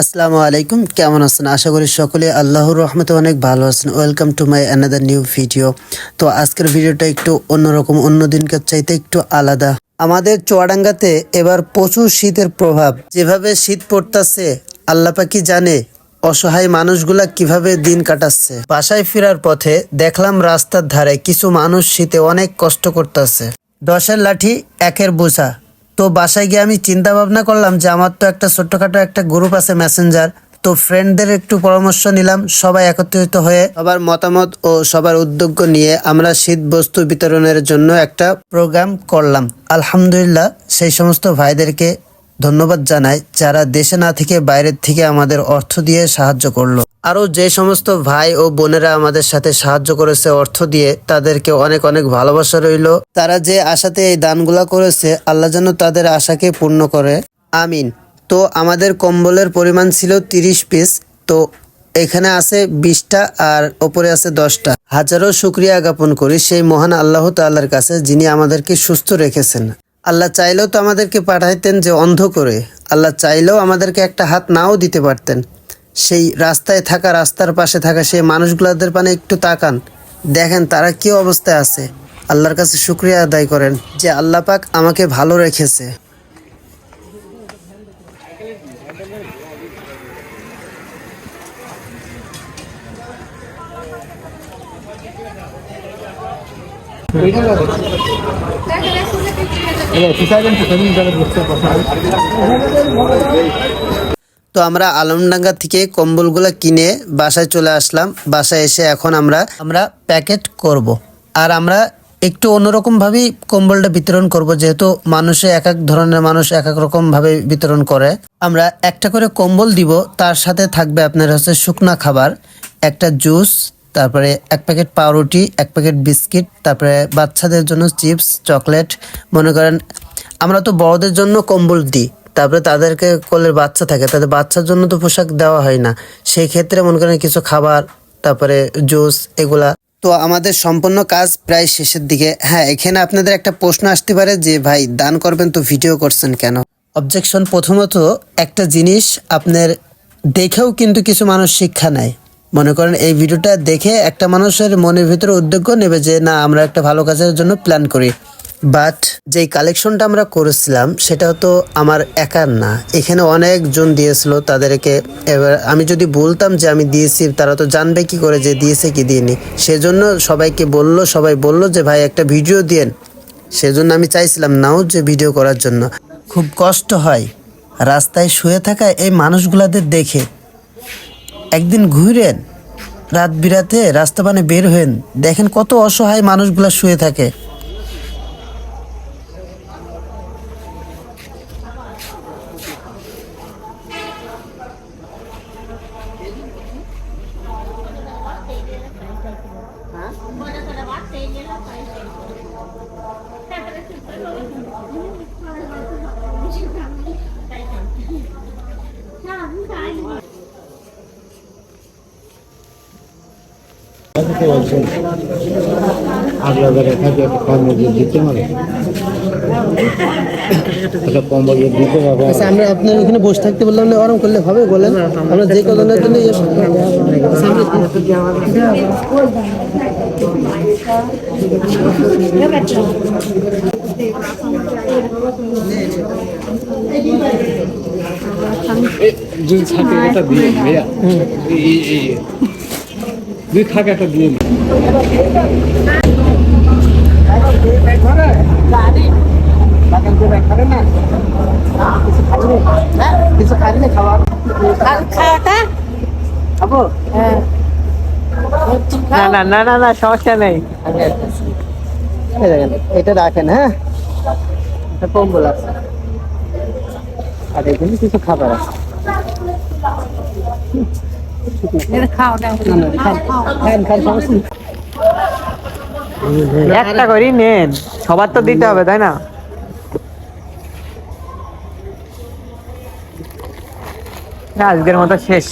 আসসালামু আলাইকুম, কেমন আছেন? আশা করি সকলে আল্লাহর রহমতে অনেক ভালো আছেন। Welcome to my another new video তো আজকের ভিডিওটা একটু অন্যরকম, অন্য দিনকার চাইতে একটু আলাদা। আমাদের চুয়াডাঙ্গাতে এবার প্রচুর শীতের প্রভাব। যেভাবে শীত পড়তাছে, আল্লাহ পাকি জানে অসহায় মানুষগুলা কীভাবে দিন কাটাচ্ছে। বাসায় ফেরার পথে দেখলাম রাস্তার ধারে কিছু মানুষ শীতে অনেক কষ্ট করতেছে। দশের লাঠি, একের বোঝা। তো বাসায় গিয়ে আমি চিন্তা ভাবনা করলাম যে আমার তো একটা ছোট্টখাটো একটা গ্রুপ আছে মেসেঞ্জার তো ফ্রেন্ডদের একটু পরামর্শ নিলাম, সবাই একত্রিত হয়ে সবার মতামত ও সবার উদ্যোগ নিয়ে আমরা শীত বস্তু বিতরণের জন্য একটা প্রোগ্রাম করলাম। আলহামদুলিল্লাহ, সেই সমস্ত ভাইদেরকে ধন্যবাদ জানাই, যারা দেশে না থেকে বাইরের থেকে আমাদের অর্থ দিয়ে সাহায্য করল। আরও যে সমস্ত ভাই ও বোনেরা আমাদের সাথে সাহায্য করেছে অর্থ দিয়ে, তাদেরকে অনেক অনেক ভালোবাসা রইল। তারা যে আশাতে এই দানগুলা করেছে, আল্লাহ যেন তাদের আশাকে পূর্ণ করে। আমিন। তো আমাদের কম্বলের পরিমাণ ছিল তিরিশ পিস। তো এখানে আছে বিশটা আর ওপরে আছে দশটা। হাজারো শুক্রিয়া জ্ঞাপন করি সেই মহান আল্লাহ তাল্লার কাছে, যিনি আমাদেরকে সুস্থ রেখেছেন। আল্লাহ চাইলেও তো আমাদেরকে পাঠাইতেন যে অন্ধ করে। আল্লাহ চাইলেও আমাদেরকে একটা হাত নাও দিতে পারতেন। সেই রাস্তায় থাকা, রাস্তার পাশে থাকা সেই মানুষগুলোদের পানে একটু তাকান। দেখেন তারা কি অবস্থায় আছে। আল্লাহর কাছে শুক্রিয়া আদায় করেন যে আল্লাহ পাক আমাকে ভালো রেখেছে। তো আমরা আলমডাঙ্গা থেকে কম্বলগুলো কিনে বাসায় চলে আসলাম। বাসায় এসে এখন আমরা আমরা প্যাকেট করব। আর আমরা একটু অন্যরকম ভাবেই কম্বলটা বিতরণ করব, যেহেতু মানুষে এক এক ধরনের মানুষ এক এক রকম ভাবে বিতরণ করে। আমরা একটা করে কম্বল দিব, তার সাথে থাকবে আপনার হচ্ছে শুকনা খাবার। একটা জুস, তারপরে এক প্যাকেট পাউরুটি, এক প্যাকেট বিস্কিট, তারপরে বাচ্চাদের জন্য চিপস, চকলেট। মনে করেন, আমরা তো বড়দের জন্য কম্বল দিই, তারপরে তাদেরকে কোলের বাচ্চা থাকে, তাদের বাচ্চার জন্য তো পোশাক দেওয়া হয় না। সেই ক্ষেত্রে মনে করেন কিছু খাবার, তারপরে জুস, এগুলা। তো আমাদের সম্পূর্ণ কাজ প্রায় শেষের দিকে। হ্যাঁ এখানে আপনাদের একটা প্রশ্ন আসতে পারে যে, ভাই, দান করবেন তো ভিডিও করছেন কেন? অবজেকশন প্রথমত, একটা জিনিস আপনার দেখেও কিন্তু কিছু মানুষ শিক্ষা নেয়। মনে করেন এই ভিডিওটা দেখে একটা মানুষের মনের ভিতরে উদ্যোগ নেবে যে, না, আমরা একটা ভালো কাজের জন্য প্ল্যান করি। বাট যেই কালেকশনটা আমরা করেছিলাম, সেটা তো আমার একার না। এখানে অনেকজন দিয়েছিল তাদেরকে। এবার আমি যদি বলতাম যে, আমি দিয়েছি, তারা তো জানবে কি করে যে, দিয়েছে কি দিইনি? সেজন্য সবাইকে বলল, সবাই বলল যে, ভাই, একটা ভিডিও দিয়েন। সেজন্য আমি চাইছিলাম, নাও যে, ভিডিও করার জন্য। খুব কষ্ট হয়। রাস্তায় শুয়ে থাকা এই মানুষগুলাদের দেখে একদিন ঘুরেন রাত বিরাতে রাস্তা পানে বের হন দেখেন কত অসহায় মানুষগুলা শুয়ে থাকে। এখানে একটা কর্মযোগ দিতে হবে আচ্ছা আমরা আপনার ওখানে বসে থাকতে বললাম না, আরাম করলে হবে, বলেন। আমরা যে কজনের জন্য ইয়ে দুই থাকে একটা দিয়ে না। খাবার না না না না না সমস্যা নেই। এটা রাখেন হ্যাঁ? এটা কম্বল আছে। আর এখানে কিছু খাবার আছে। একটা করি নেন। সবার তো দিতে হবে তাই না, আজকের মতো শেষ।